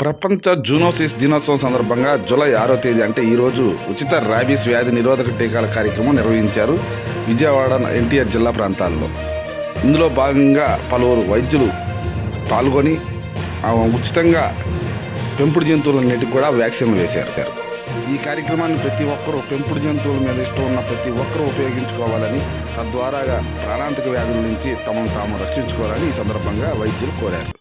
ప్రపంచ జూనోసిస్ దినోత్సవం సందర్భంగా జూలై ఆరో తేదీ అంటే ఈరోజు ఉచిత ర్యాబీస్ వ్యాధి నిరోధక టీకాల కార్యక్రమం నిర్వహించారు విజయవాడ ఎన్టీఆర్ జిల్లా ప్రాంతాల్లో. ఇందులో భాగంగా పలువురు వైద్యులు పాల్గొని ఆ, ఉచితంగా పెంపుడు జంతువులన్నిటికి కూడా వ్యాక్సిన్ వేశారు. ఈ కార్యక్రమాన్ని ప్రతి ఒక్కరూ పెంపుడు జంతువుల మీద ఇష్టం ఉన్న ప్రతి ఒక్కరూ ఉపయోగించుకోవాలని తద్వారాగా ప్రాణాంతక వ్యాధుల నుంచి తమను తాము రక్షించుకోవాలని ఈ సందర్భంగా వైద్యులు కోరారు.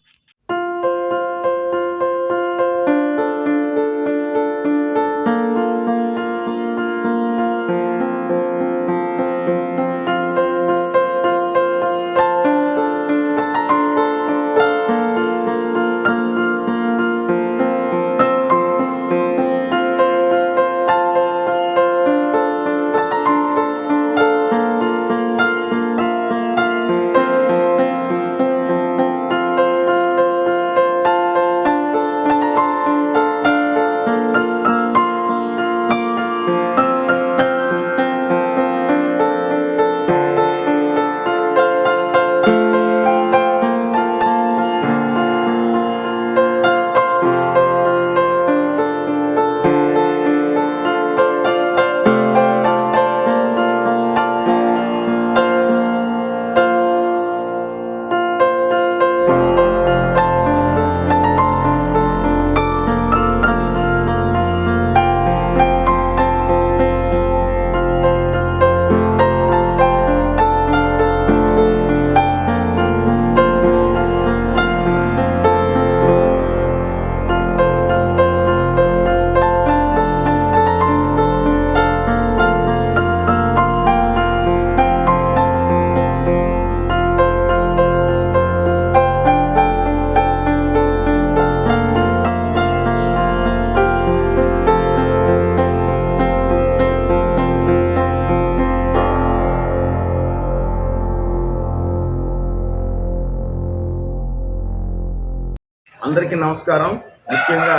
అందరికీ నమస్కారం. ముఖ్యంగా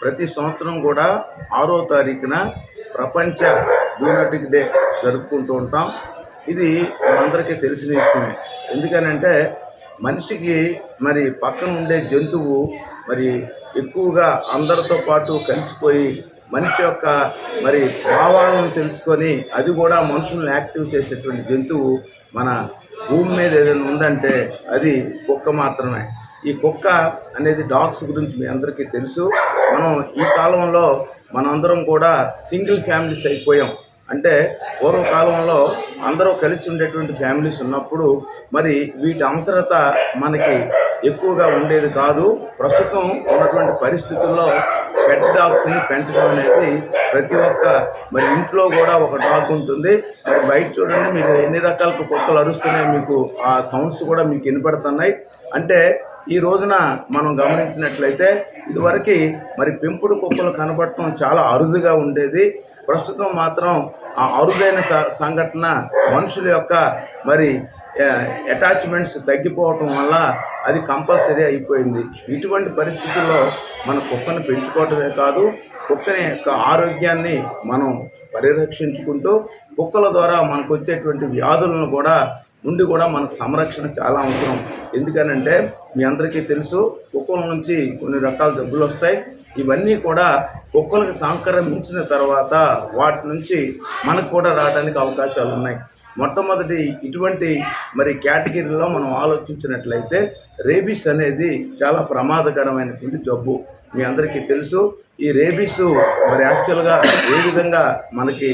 ప్రతి సంవత్సరం కూడా ఆరో తారీఖున ప్రపంచ జూనాటిక్ డే జరుపుకుంటూ ఉంటాం. ఇది మనందరికీ తెలిసిన విషయమే. ఎందుకనంటే మనిషికి మరి పక్కన ఉండే జంతువు మరి ఎక్కువగా అందరితో పాటు కలిసిపోయి మనిషి యొక్క మరి భావాలను తెలుసుకొని అది కూడా మనుషులను యాక్టివ్ చేసేటువంటి జంతువు మన భూమి మీద ఏదైనా ఉందంటే అది కుక్క మాత్రమే. ఈ కుక్క అనేది డాగ్స్ గురించి మీ అందరికీ తెలుసు. మనం ఈ కాలంలో మనందరం కూడా సింగిల్ ఫ్యామిలీస్ అయిపోయాం. అంటే పూర్వకాలంలో అందరూ కలిసి ఉండేటువంటి ఫ్యామిలీస్ ఉన్నప్పుడు మరి వీటి అవసరత మనకి ఎక్కువగా ఉండేది కాదు. ప్రస్తుతం ఉన్నటువంటి పరిస్థితుల్లో పెట్ డాగ్స్ని పెంచడం అనేది ప్రతి ఒక్క మరి ఇంట్లో కూడా ఒక డాగ్ ఉంటుంది. మరి బయట చూడండి మీరు ఎన్ని రకాల కుక్కలు అరుస్తున్నాయి మీకు ఆ సౌండ్స్ కూడా మీకు వినపడుతున్నాయి. అంటే ఈ రోజున మనం గమనించినట్లయితే ఇదివరకు మరి పెంపుడు కుక్కలు కనబడటం చాలా అరుదుగా ఉండేది. ప్రస్తుతం మాత్రం ఆ అరుదైన సంఘటన మనుషుల యొక్క మరి అటాచ్మెంట్స్ తగ్గిపోవటం వల్ల అది కంపల్సరీ అయిపోయింది. ఇటువంటి పరిస్థితుల్లో మన కుక్కను పెంచుకోవటమే కాదు కుక్కని యొక్క ఆరోగ్యాన్ని మనం పరిరక్షించుకుంటూ కుక్కల ద్వారా మనకు వచ్చేటువంటి వ్యాధులను కూడా నుండి కూడా మనకు సంరక్షణ చాలా అవసరం. ఎందుకనంటే మీ అందరికీ తెలుసు కుక్కల నుంచి కొన్ని రకాల జబ్బులు వస్తాయి. ఇవన్నీ కూడా కుక్కలకు సంక్రమించిన తర్వాత వాటి నుంచి మనకు కూడా రావడానికి అవకాశాలు ఉన్నాయి. మొట్టమొదటి ఇటువంటి మరి కేటగిరీలో మనం ఆలోచించినట్లయితే రేబీస్ అనేది చాలా ప్రమాదకరమైనటువంటి జబ్బు. మీ అందరికీ తెలుసు. ఈ రేబీస్ మరి యాక్చువల్గా ఏ విధంగా మనకి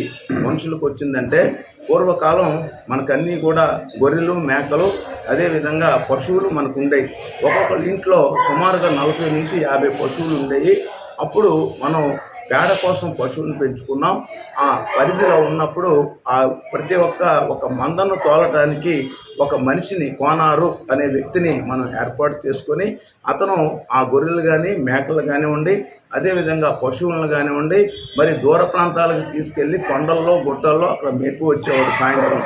మనుషులకు వచ్చిందంటే పూర్వకాలం మనకన్నీ కూడా గొర్రెలు మేకలు అదేవిధంగా పశువులు మనకు ఉండేవి ఒక్కొక్కళ్ళ ఇంట్లో సుమారుగా నలభై నుంచి యాభై పశువులు ఉండేవి అప్పుడు మనం పేడ కోసం పశువులను పెంచుకున్నాం. ఆ పరిధిలో ఉన్నప్పుడు ఆ ప్రతి ఒక్క ఒక మందను తోలటానికి ఒక మనిషిని కోనారు అనే వ్యక్తిని మనం ఏర్పాటు చేసుకొని అతను ఆ గొర్రెలు కానీ మేకలు కానివ్వండి అదేవిధంగా పశువులను కానివ్వండి మరి దూర ప్రాంతాలకు తీసుకెళ్ళి కొండల్లో గుట్టల్లో అక్కడ మేపు వచ్చేవాడు సాయంత్రం.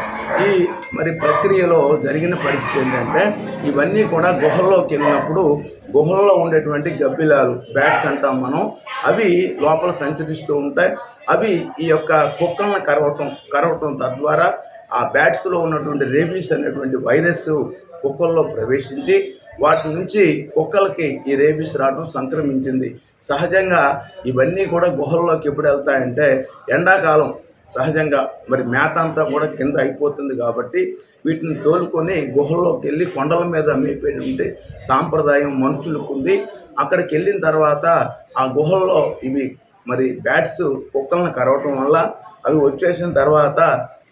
ఈ మరి ప్రక్రియలో జరిగిన పరిస్థితి ఏంటంటే ఇవన్నీ కూడా గుహల్లోకి వెళ్ళినప్పుడు గుహల్లో ఉండేటువంటి గబ్బిలాలు బ్యాట్స్ అంటాం మనం. అవి లోపల సంచరిస్తూ ఉంటాయి. అవి ఈ యొక్క కుక్కలను కరవటం కరవటం తద్వారా ఆ బ్యాట్స్లో ఉన్నటువంటి రేబీస్ అనేటువంటి వైరస్ కుక్కల్లో ప్రవేశించి వాటి నుంచి కుక్కలకి ఈ రేబీస్ రావడం సంక్రమించింది. సహజంగా ఇవన్నీ కూడా గుహల్లోకి ఎప్పుడు వెళ్తాయంటే ఎండాకాలం సహజంగా మరి మేత అంతా కూడా కింద అయిపోతుంది కాబట్టి వీటిని తోలుకొని గుహల్లోకి వెళ్ళి కొండల మీద మేపేటువంటి సాంప్రదాయం మనుషులకు ఉంది అక్కడికి వెళ్ళిన తర్వాత ఆ గుహల్లో ఇవి మరి బ్యాట్స్ కుక్కలను కరవటం వల్ల అవి వచ్చేసిన తర్వాత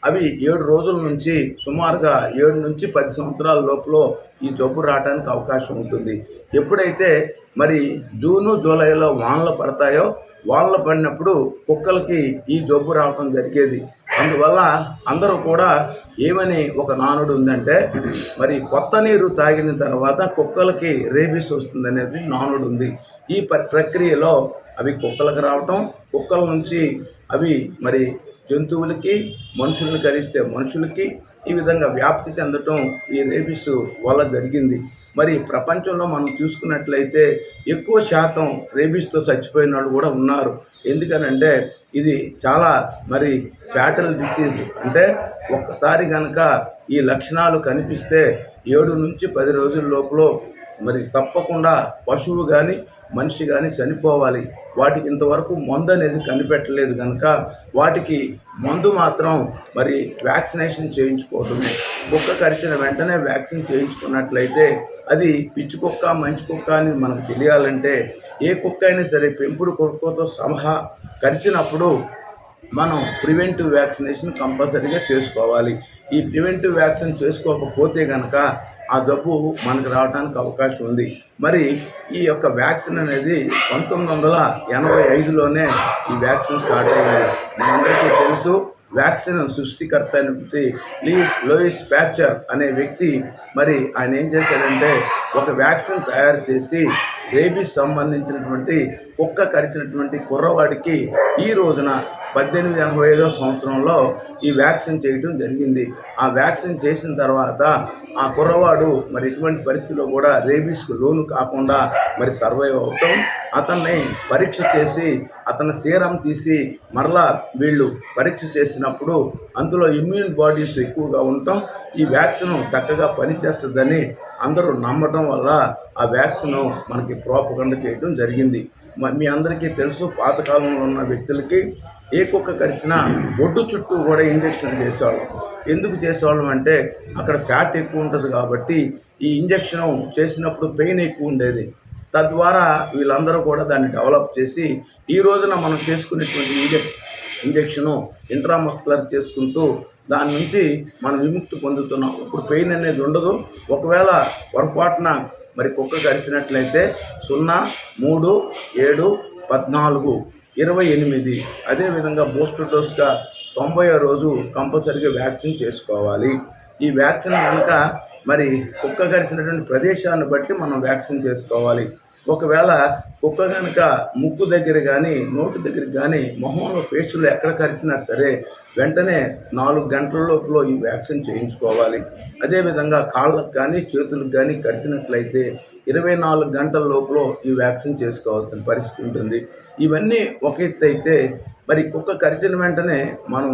అవి ఏడు రోజుల నుంచి సుమారుగా ఏడు నుంచి పది సంవత్సరాల లోపల ఈ జబ్బు రావడానికి అవకాశం ఉంటుంది. ఎప్పుడైతే మరి జూను జూలైలో వానలు పడతాయో వానలు పడినప్పుడు కుక్కలకి ఈ జబ్బు రావడం జరిగేది. అందువల్ల అందరూ కూడా ఏమని ఒక నానుడు ఉందంటే మరి కొత్త నీరు తాగిన తర్వాత కుక్కలకి రేబీస్ వస్తుందనేది నానుడు ఉంది. ఈ ప్రక్రియలో అవి కుక్కలకు రావటం కుక్కల నుంచి అవి మరి జంతువులకి మనుషులను కలిస్తే మనుషులకి ఈ విధంగా వ్యాప్తి చెందటం ఈ రేబీస్ వల్ల జరిగింది. మరి ప్రపంచంలో మనం చూసుకున్నట్లయితే ఎక్కువ శాతం రేబీస్తో చచ్చిపోయిన వాళ్ళు కూడా ఉన్నారు. ఎందుకనంటే ఇది చాలా మరి ఫ్యాటల్ డిసీజ్. అంటే ఒక్కసారి కనుక ఈ లక్షణాలు కనిపిస్తే ఏడు నుంచి పది రోజుల లోపల మరి తప్పకుండా పశువు కానీ మనిషి కానీ చనిపోవాలి. వాటికి ఇంతవరకు మందు అనేది కనిపెట్టలేదు కనుక వాటికి మందు మాత్రం మరి వ్యాక్సినేషన్ చేయించుకోవడమే కుక్క కరిచిన వెంటనే వ్యాక్సిన్ చేయించుకున్నట్లయితే అది పిచ్చి కుక్క మంచి కుక్క అని మనకు తెలియాలంటే ఏ కుక్క అయినా సరే పెంపుడు కుక్కతో సహా కరిచినప్పుడు మనం ప్రివెంటివ్ వ్యాక్సినేషన్ కంపల్సరీగా చేసుకోవాలి. ఈ ప్రివెంటివ్ వ్యాక్సిన్ చేసుకోకపోతే కనుక ఆ జబ్బు మనకు రావడానికి అవకాశం ఉంది. మరి ఈ యొక్క వ్యాక్సిన్ అనేది పంతొమ్మిది వందల ఎనభై ఐదులోనే ఈ వ్యాక్సిన్ స్టార్ట్ అయింది. మనందరికీ తెలుసు వ్యాక్సిన్ సృష్టికర్త అయినటువంటి లీస్ లోయిస్ ప్యాచర్ అనే వ్యక్తి మరి ఆయన ఏం చేశాడంటే ఒక వ్యాక్సిన్ తయారు చేసి రేబీస్ సంబంధించినటువంటి కుక్క కరిచినటువంటి కుర్రవాడికి ఈ రోజున పద్దెనిమిది ఎనభై ఐదో సంవత్సరంలో ఈ వ్యాక్సిన్ చేయడం జరిగింది. ఆ వ్యాక్సిన్ చేసిన తర్వాత ఆ కుర్రవాడు మరి ఎటువంటి పరిస్థితిలో కూడా రేబీస్కు లోను కాకుండా మరి సర్వైవ్ అవటం అతన్ని పరీక్ష చేసి అతని సీరం తీసి మరలా వీళ్ళు పరీక్ష చేసినప్పుడు అందులో ఇమ్యూన్ బాడీస్ ఎక్కువగా ఉండటం ఈ వ్యాక్సిన్ చక్కగా పనిచేస్తుందని అందరూ నమ్మటం వల్ల ఆ వ్యాక్సిన్ మనకి ప్రోపగండ చేయడం జరిగింది. మీ అందరికీ తెలుసు పాతకాలంలో ఉన్న వ్యక్తులకి ఏ కుక్క కరిచినా బొడ్డు చుట్టూ కూడా ఇంజెక్షన్ చేసేవాళ్ళం. ఎందుకు చేసేవాళ్ళం అంటే అక్కడ ఫ్యాట్ ఎక్కువ ఉంటుంది కాబట్టి ఈ ఇంజక్షన్ చేసినప్పుడు పెయిన్ ఎక్కువ ఉండేది. తద్వారా వీళ్ళందరూ కూడా దాన్ని డెవలప్ చేసి ఈ రోజున మనం చేసుకునేటువంటి ఇంజెక్ ఇంజెక్షను ఇంట్రామస్కులర్ చేసుకుంటూ దాని నుంచి మనం విముక్తి పొందుతున్నాం. ఇప్పుడు పెయిన్ అనేది ఉండదు. ఒకవేళ పొరపాటున మరి కుక్క కరిచినట్లయితే సున్నా మూడు ఏడు పద్నాలుగు ఇరవై ఎనిమిది. అదేవిధంగా బూస్టర్ డోస్గా తొంభై రోజు కంపల్సరీగా వ్యాక్సిన్ చేసుకోవాలి. ఈ వ్యాక్సిన్ కనుక మరి కుక్క కరిచినటువంటి ప్రదేశాన్ని బట్టి మనం వ్యాక్సిన్ చేసుకోవాలి. ఒకవేళ కుక్క కనుక ముక్కు దగ్గర కానీ నోటి దగ్గర కానీ మొహంలో ఫేస్లో ఎక్కడ కరిచినా సరే వెంటనే నాలుగు గంటల లోపల ఈ వ్యాక్సిన్ చేయించుకోవాలి. అదేవిధంగా కాళ్ళకు కానీ చేతులకు కానీ కరిచినట్లయితే ఇరవై నాలుగు గంటల లోపల ఈ వ్యాక్సిన్ చేసుకోవాల్సిన పరిస్థితి ఉంటుంది. ఇవన్నీ ఒక ఎత్తు అయితే మరి కుక్క కరిచిన వెంటనే మనం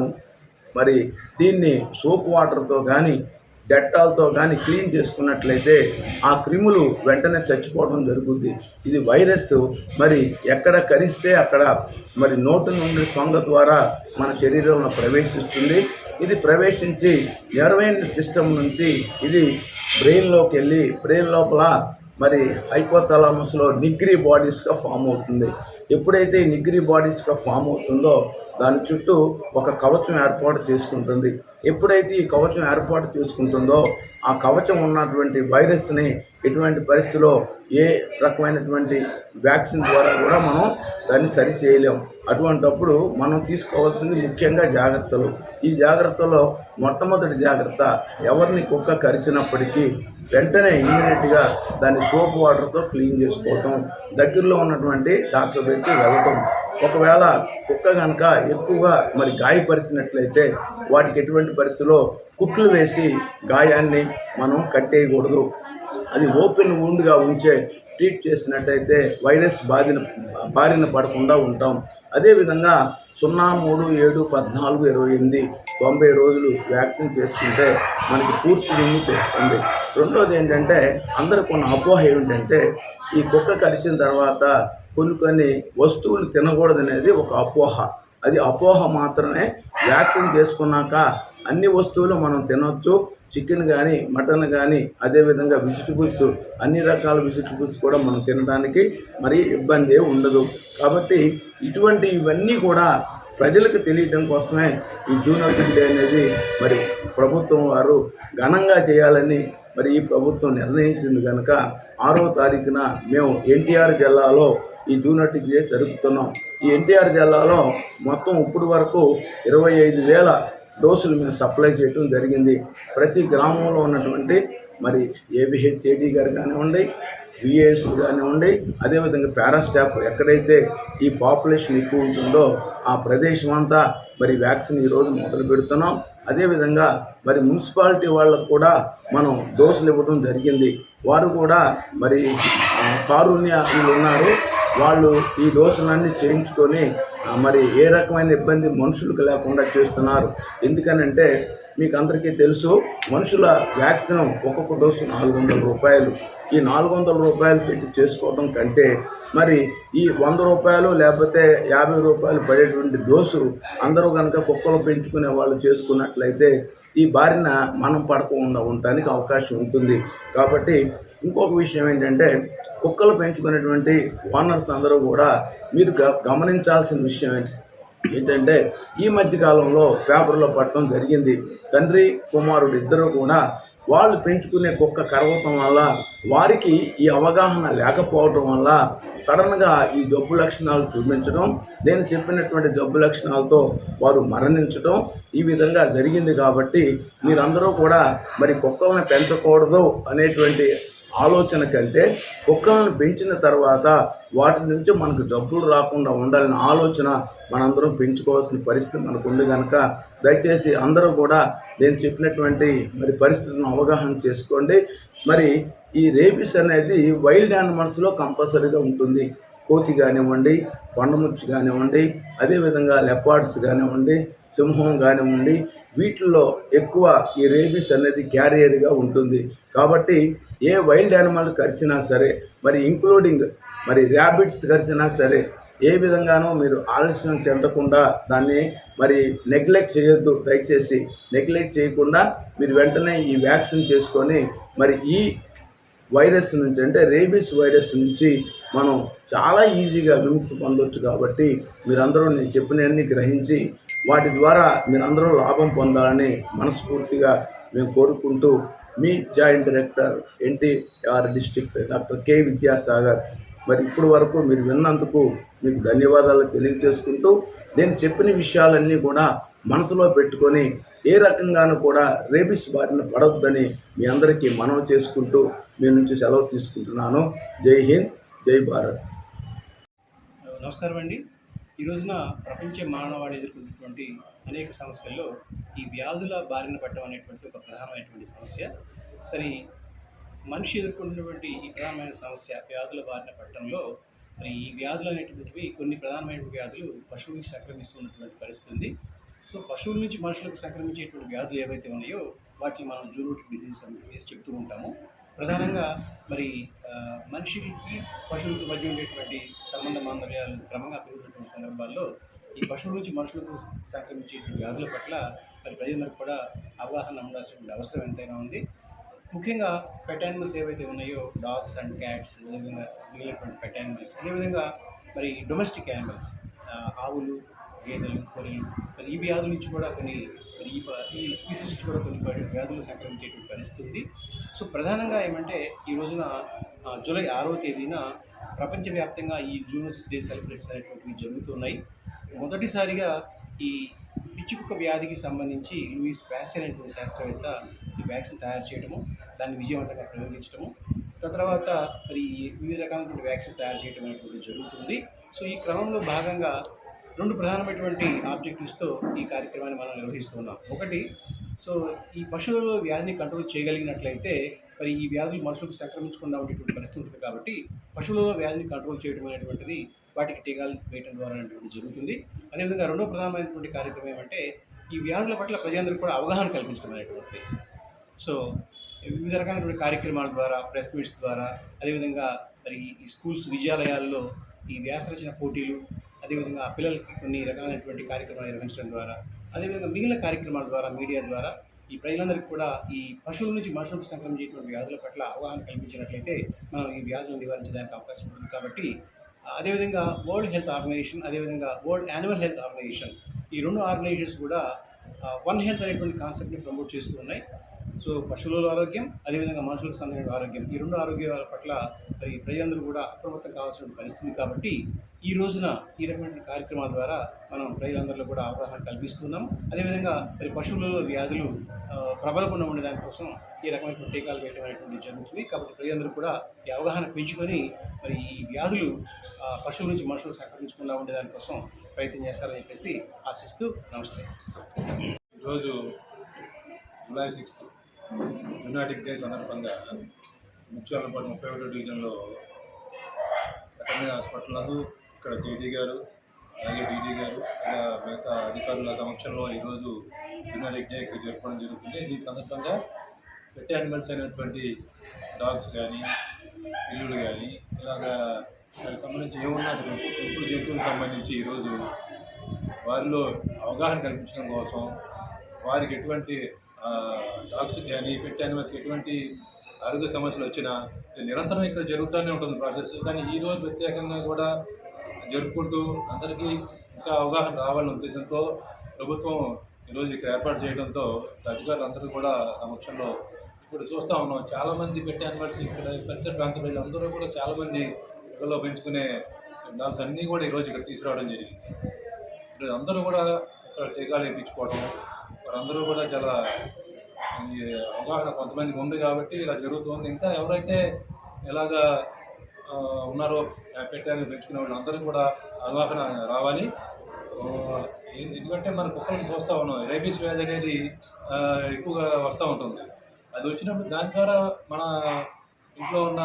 మరి దీన్ని సోప్ వాటర్తో కానీ డెట్టాల్తో కానీ క్లీన్ చేసుకున్నట్లయితే ఆ క్రిములు వెంటనే చచ్చిపోవడం జరుగుద్ది. ఇది వైరస్. మరి ఎక్కడ కరిస్తే అక్కడ మరి నోటు నుండి సొంగ ద్వారా మన శరీరంలో ప్రవేశిస్తుంది. ఇది ప్రవేశించి నెర్వైన్ సిస్టమ్ నుంచి ఇది బ్రెయిన్లోకి వెళ్ళి బ్రెయిన్ లోపల మరి హైపోథలామస్లో నిగ్రీ బాడీస్గా ఫామ్ అవుతుంది. ఎప్పుడైతే ఈ నిగ్రీ బాడీస్గా ఫామ్ అవుతుందో దాని చుట్టూ ఒక కవచం ఏర్పాటు చేసుకుంటుంది. ఎప్పుడైతే ఈ కవచం ఏర్పాటు చేసుకుంటుందో ఆ కవచం ఉన్నటువంటి వైరస్ని ఎటువంటి పరిస్థితిలో ఏ రకమైనటువంటి వ్యాక్సిన్ ద్వారా కూడా మనం దాన్ని సరి చేయలేం. అటువంటప్పుడు మనం తీసుకోవాల్సింది ముఖ్యంగా జాగ్రత్తలు. ఈ జాగ్రత్తలో మొట్టమొదటి జాగ్రత్త ఎవరిని కుక్క కరిచినప్పటికీ వెంటనే ఇమీడియట్గా దాన్ని సోప్ వాటర్తో క్లీన్ చేసుకోవటం దగ్గరలో ఉన్నటువంటి డాక్టర్ దగ్గరికి వెళ్ళటం. ఒకవేళ కుక్క కనుక ఎక్కువగా మరి గాయపరిచినట్లయితే వాటికి ఎటువంటి పరిస్థితిలో కుట్లు వేసి గాయాన్ని మనం కట్టేయకూడదు. అది ఓపెన్ వుండ్గా ఉంచే ట్రీట్ చేసినట్టయితే వైరస్ బాధిన బారిన పడకుండా ఉంటాం. అదేవిధంగా సున్నా మూడు ఏడు పద్నాలుగు ఇరవై ఎనిమిది తొంభై రోజులు వ్యాక్సిన్ చేసుకుంటే మనకి పూర్తి విముక్తి వస్తుంది. రెండోది ఏంటంటే అందరు కొన్ని అపోహ ఏమిటంటే ఈ కుక్క కరిచిన తర్వాత కొన్ని కొన్ని వస్తువులు తినకూడదనేది ఒక అపోహ. అది అపోహ మాత్రమే వ్యాక్సిన్ చేసుకున్నాక అన్ని వస్తువులు మనం తినొచ్చు చికెన్ కానీ మటన్ కానీ అదేవిధంగా వెజిటబుల్స్ అన్ని రకాల వెజిటబుల్స్ కూడా మనం తినడానికి మరి ఇబ్బంది ఉండదు. కాబట్టి ఇటువంటి ఇవన్నీ కూడా ప్రజలకు తెలియటం కోసమే ఈ జూన్ ఒకటి డే అనేది మరి ప్రభుత్వం వారు ఘనంగా చేయాలని మరి ఈ ప్రభుత్వం నిర్ణయించింది కనుక ఆరో తారీఖున మేము ఎన్టీఆర్ జిల్లాలో ఈ జూనటి డే జరుపుతున్నాం. ఈ ఎన్టీఆర్ జిల్లాలో మొత్తం ఇప్పుడు వరకు ఇరవై ఐదు వేల డోసులు మేము సప్లై చేయడం జరిగింది. ప్రతి గ్రామంలో ఉన్నటువంటి మరి ఏబిహెచ్ఏడి గారు కానివ్వండి విఏఎస్ కానివ్వండి అదేవిధంగా పారా స్టాఫ్ ఎక్కడైతే ఈ పాపులేషన్ ఎక్కువ ఉంటుందో ఆ ప్రదేశం అంతా మరి వ్యాక్సిన్ ఈరోజు మొదలు పెడుతున్నాం. అదేవిధంగా మరి మున్సిపాలిటీ వాళ్ళకు కూడా మనం డోసులు ఇవ్వడం జరిగింది. వారు కూడా మరి కారుణ్య వీళ్ళు ఉన్నారు. వాళ్ళు ఈ డోసులన్నీ చేయించుకొని మరి ఏ రకమైన ఇబ్బంది మనుషులకు లేకుండా చేస్తున్నారు? ఎందుకనంటే మీకు అందరికీ తెలుసు మనుషుల వ్యాక్సిన్ ఒక్కొక్క డోసు నాలుగు వందల రూపాయలు. ఈ నాలుగు వందల రూపాయలు పెట్టి చేసుకోవడం కంటే మరి ఈ వంద రూపాయలు లేకపోతే యాభై రూపాయలు పడేటువంటి డోసు అందరూ కనుక కుక్కలు పెంచుకునే వాళ్ళు చేసుకున్నట్లయితే ఈ బారిన మనం పడకుండా ఉండటానికి అవకాశం ఉంటుంది. కాబట్టి ఇంకొక విషయం ఏంటంటే కుక్కలు పెంచుకునేటువంటి ఓనర్స్ అందరూ కూడా మీరు గ- గమనించాల్సిన విషయం ఏంటి? ఏంటంటే ఈ మధ్యకాలంలో పేపర్లో పట్టడం జరిగింది. తండ్రి కుమారుడు ఇద్దరు కూడా వాళ్ళు పెంచుకునే కుక్క కరవటం వల్ల వారికి ఈ అవగాహన లేకపోవటం వల్ల సడన్గా ఈ జబ్బు లక్షణాలు చూపించడం నేను చెప్పినటువంటి జబ్బు లక్షణాలతో వారు మరణించడం ఈ విధంగా జరిగింది కాబట్టి మీరందరూ కూడా మరి కుక్కలను పెంచకూడదు అనేటువంటి ఆలోచన కంటే కుక్కలను పెంచిన తర్వాత వాటి నుంచి మనకు జబ్బులు రాకుండా ఉండాలనే ఆలోచన మనందరం పెంచుకోవాల్సిన పరిస్థితి మనకు ఉంది కనుక దయచేసి అందరూ కూడా నేను చెప్పినటువంటి మరి పరిస్థితులను అవగాహన చేసుకోండి. మరి ఈ రేబిస్ అనేది వైల్డ్ యానిమల్స్లో కంపల్సరీగా ఉంటుంది. కోతి కానివ్వండి కొండముచ్చి కానివ్వండి అదేవిధంగా లెపార్డ్స్ కానివ్వండి సింహం కానివ్వండి వీటిల్లో ఎక్కువ ఈ రేబీస్ అనేది క్యారియర్గా ఉంటుంది. కాబట్టి ఏ వైల్డ్ యానిమల్ కరిచినా సరే మరి ఇంక్లూడింగ్ మరి ర్యాబిట్స్ కరిచినా సరే ఏ విధంగానూ మీరు ఆలస్యం చెందకుండా దాన్ని మరి నెగ్లెక్ట్ చేయొద్దు. దయచేసి నెగ్లెక్ట్ చేయకుండా మీరు వెంటనే ఈ వ్యాక్సిన్ చేసుకొని మరి ఈ వైరస్ నుంచి అంటే రేబీస్ వైరస్ నుంచి మనం చాలా ఈజీగా విముక్తి పొందొచ్చు కాబట్టి మీరందరూ నేను చెప్పినవన్నీ గ్రహించి వాటి ద్వారా మీరందరూ లాభం పొందాలని మనస్ఫూర్తిగా మేము కోరుకుంటూ మీ joint director NTR district doctor K Vidyasagar. మరి ఇప్పుడు వరకు మీరు విన్నందుకు మీకు ధన్యవాదాలు తెలియజేసుకుంటూ నేను చెప్పిన విషయాలన్నీ కూడా మనసులో పెట్టుకొని ఏ రకంగానూ కూడా రేబిస్ బారిన పడొద్దని మీ అందరికీ మనవి చేసుకుంటూ మీ నుంచి సెలవు తీసుకుంటున్నాను. జై హింద్. జై భారత్. నమస్కారం అండి ఈ రోజున ప్రపంచ మానవాళి ఎదుర్కొంటున్నటువంటి అనేక సమస్యల్లో ఈ వ్యాధుల బారిన పట్టడం అనేటువంటి ఒక ప్రధానమైనటువంటి సమస్య. సరే మనిషి ఎదుర్కొంటున్నటువంటి ఈ ప్రధానమైన సమస్య వ్యాధుల బారిన పట్టడంలో మరి ఈ వ్యాధులు అనేటువంటివి కొన్ని ప్రధానమైన వ్యాధులు పశువులకు సంక్రమిస్తున్నటువంటి పరిస్థితి ఉంది. సో పశువుల నుంచి మనుషులకు సంక్రమించేటువంటి వ్యాధులు ఏవైతే ఉన్నాయో వాటిని మనం జూరోటిక్ డిసీజ్ అని చెప్తూ ఉంటాము. ప్రధానంగా మరి మనిషికి పశువులకు మధ్య ఉండేటువంటి సంబంధ బాంధవ్యాలు క్రమంగా పెరుగుతున్న సందర్భాల్లో ఈ పశువుల నుంచి మనుషులకు సంక్రమించే వ్యాధుల పట్ల మరి ప్రజలకు కూడా అవగాహన ఉండాల్సిన అవసరం ఎంతైనా ఉంది. ముఖ్యంగా పెట్ యానిమల్స్ ఏవైతే ఉన్నాయో డాగ్స్ అండ్ క్యాట్స్ అదేవిధంగా మిగిలినటువంటి పెట్ యానిమల్స్ అదేవిధంగా మరి డొమెస్టిక్ యానిమల్స్ ఆవులు గేదెలు గొర్రెలు మరి ఈ వ్యాధుల నుంచి కూడా కొన్ని మరి ఈ ఈ స్పీసీస్ నుంచి కూడా కొన్ని వ్యాధులు సంక్రమించేటువంటి పరిస్థితి ఉంది. సో ప్రధానంగా ఏమంటే ఈ రోజున జూలై ఆరవ తేదీన ప్రపంచవ్యాప్తంగా ఈ జూనోసిస్ డే సెలబ్రేట్స్ అనేటువంటివి జరుగుతున్నాయి. మొదటిసారిగా ఈ పిచ్చి కుక్క వ్యాధికి సంబంధించి లూయిస్ ప్యాసెల్ అనేటువంటి శాస్త్రవేత్త ఈ వ్యాక్సిన్ తయారు చేయడము దాన్ని విజయవంతంగా ప్రయోగించడము తర్వాత మరి వివిధ రకాలైనటువంటి వ్యాక్సిన్స్ తయారు చేయడం అనేటువంటి జరుగుతుంది. సో ఈ క్రమంలో భాగంగా రెండు ప్రధానమైనటువంటి ఆబ్జెక్టివ్స్తో ఈ కార్యక్రమాన్ని మనం నిర్వహిస్తున్నాం. ఒకటి సో ఈ పశువులలో వ్యాధిని కంట్రోల్ చేయగలిగినట్లయితే మరి ఈ వ్యాధులు మనుషులకు సంక్రమించకుండా ఉండేటువంటి పరిస్థితి ఉంటుంది కాబట్టి పశువులలో వ్యాధిని కంట్రోల్ చేయడం అనేటువంటిది వాటికి టీకాలు వేయడం ద్వారా అనేటువంటి జరుగుతుంది. అదేవిధంగా రెండో ప్రధానమైనటువంటి కార్యక్రమం ఏమంటే ఈ వ్యాధుల పట్ల ప్రజలందరికీ కూడా అవగాహన కల్పించడం అనేటువంటిది. సో వివిధ రకాలైనటువంటి కార్యక్రమాల ద్వారా ప్రెస్ మీట్స్ ద్వారా అదేవిధంగా మరి ఈ స్కూల్స్ విద్యాలయాల్లో ఈ వ్యాసరచన పోటీలు అదేవిధంగా పిల్లలకి కొన్ని రకాలైనటువంటి కార్యక్రమాలు నిర్వహించడం ద్వారా అదేవిధంగా మిగిలిన కార్యక్రమాల ద్వారా మీడియా ద్వారా ఈ ప్రజలందరికీ కూడా ఈ పశువుల నుంచి మనుషులకు సంక్రమించేటువంటి వ్యాధుల పట్ల అవగాహన కల్పించినట్లయితే మనం ఈ వ్యాధులను నివారించడానికి అవకాశం ఉంటుంది. కాబట్టి అదేవిధంగా వరల్డ్ హెల్త్ ఆర్గనైజేషన్ అదేవిధంగా వరల్డ్ యానిమల్ హెల్త్ ఆర్గనైజేషన్ ఈ రెండు ఆర్గనైజేషన్స్ కూడా వన్ హెల్త్ అనేటువంటి కాన్సెప్ట్ని ప్రమోట్ చేస్తూ ఉన్నాయి. సో పశువుల ఆరోగ్యం అదేవిధంగా మనుషులకు సంబంధించిన ఆరోగ్యం. ఈ రెండు ఆరోగ్యాల పట్ల మరి ప్రజలందరూ కూడా అప్రమత్తం కావాల్సిన పరిస్థితి కాబట్టి ఈ రోజున ఈ రకమైన కార్యక్రమాల ద్వారా మనం ప్రజలందరిలో కూడా అవగాహన కల్పిస్తున్నాం. అదేవిధంగా మరి పశువులలో వ్యాధులు ప్రబలకుండా ఉండే దానికోసం ఈ రకమైన టీకాలు వేయడం అనేటువంటి జరుగుతుంది. కాబట్టి ప్రజలందరూ కూడా ఈ అవగాహన పెంచుకొని మరి ఈ వ్యాధులు ఆ, పశువుల నుంచి మనుషులు సంక్రమించకుండా ఉండే దానికోసం ప్రయత్నం చేస్తారని చెప్పేసి ఆశిస్తూ నమస్తే. ఈరోజు జూలై సిక్స్త్ యునైటెడ్ డే సందర్భంగా ముత్యాలపాడు ముప్పై ఒకటో డివిజన్లో వెటర్నరీ హాస్పిటల్ నందు ఇక్కడ జేడీ గారు అలాగే డీడీ గారు ఇలా మిగతా అధికారుల సమక్షంలో ఈరోజు యునైటెడ్ డే ఇక్కడ జరపడం జరుగుతుంది. దీని సందర్భంగా పెట్ యానిమల్స్ అయినటువంటి డాగ్స్ కానీ పిల్లులు కానీ ఇలాగా దానికి సంబంధించి ఏమున్నా పెంపుడు జంతువులకు సంబంధించి ఈరోజు వారిలో అవగాహన కల్పించడం కోసం వారికి ఎటువంటి డాగ్స్ కానీ పెట్ యానిమల్స్కి ఎటువంటి ఆరోగ్య సమస్యలు వచ్చినా ఇది నిరంతరం ఇక్కడ జరుగుతూనే ఉంటుంది ప్రాసెస్ కానీ ఈ రోజు ప్రత్యేకంగా కూడా జరుపుకుంటూ అందరికీ ఇంకా అవగాహన రావాలనే ఉద్దేశంతో ప్రభుత్వం ఈరోజు ఇక్కడ ఏర్పాటు చేయడంతో అధికారులు అందరూ కూడా సమక్షంలో ఇప్పుడు చూస్తూ ఉన్నాం. చాలామంది పెట్ యానిమల్స్ ఇక్కడ పరిసర ప్రాంత ప్రజలు అందరూ కూడా చాలామంది ఇళ్ళలో పెంచుకునే డాగ్స్ అన్నీ కూడా ఈరోజు ఇక్కడ తీసుకురావడం జరిగింది. ఇప్పుడు అందరూ కూడా ఇక్కడ టీకాలు వేయించుకోవడం వాళ్ళందరూ కూడా చాలా అవగాహన కొంతమందికి ఉంది కాబట్టి ఇలా జరుగుతుంది. ఇంకా ఎవరైతే ఎలాగా ఉన్నారో పెట్టాలని పెంచుకునే వాళ్ళందరూ కూడా అవగాహన రావాలి. ఎందుకంటే మన కుక్కలకి చూస్తూ ఉన్నాం. రేబీస్ వ్యాధి అనేది ఎక్కువగా వస్తూ ఉంటుంది. అది వచ్చినప్పుడు దాని ద్వారా మన ఇంట్లో ఉన్న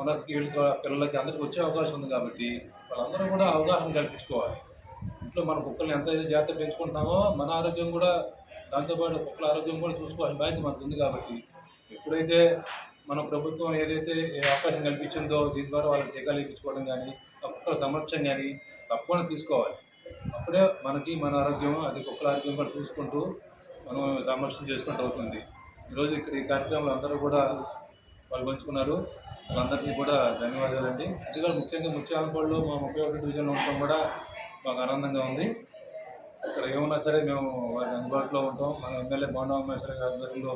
ఓనర్స్కి వీళ్ళకి పిల్లలకి అందరికీ వచ్చే అవకాశం ఉంది కాబట్టి వాళ్ళందరూ కూడా అవగాహన కల్పించుకోవాలి. ఇంట్లో మన కుక్కల్ని ఎంత అయితే జాగ్రత్త పెంచుకుంటున్నామో మన ఆరోగ్యం కూడా దాంతోపాటు కుక్కల ఆరోగ్యం కూడా చూసుకోవాలి. బాధ్యత మనకు ఉంది కాబట్టి. ఎప్పుడైతే మన ప్రభుత్వం ఏదైతే ఏ అవకాశం కల్పించిందో దీని ద్వారా వాళ్ళకి టీకాలు ఇప్పించుకోవడం కానీ ఆ కుక్కల సంరక్షణ కానీ తప్పకుండా తీసుకోవాలి. అప్పుడే మనకి మన ఆరోగ్యం అది కుక్కల ఆరోగ్యం కూడా చూసుకుంటూ మనం సంరక్షణ చేసుకుంటూ అవుతుంది. ఈరోజు ఇక్కడ ఈ కార్యక్రమంలో అందరూ కూడా వాళ్ళు పంచుకున్నారు వాళ్ళందరికీ కూడా ధన్యవాదాలండి. అది ముఖ్యంగా ముత్యాలపాడులో మా ముప్పై ఒకటి డివిజన్లో ఉండటం కూడా. మాకు ఆనందంగా ఉంది. ఇక్కడ ఏమన్నా సరే మేము వారి అందుబాటులో ఉంటాం. మన ఎమ్మెల్యే బోండా గారి ఆధ్వర్యంలో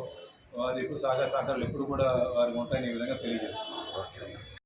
వారి ఎప్పుడు సహకార సహకారాలు ఎప్పుడు కూడా వారికి ఉంటాయని ఈ విధంగా తెలియజేస్తున్నాం.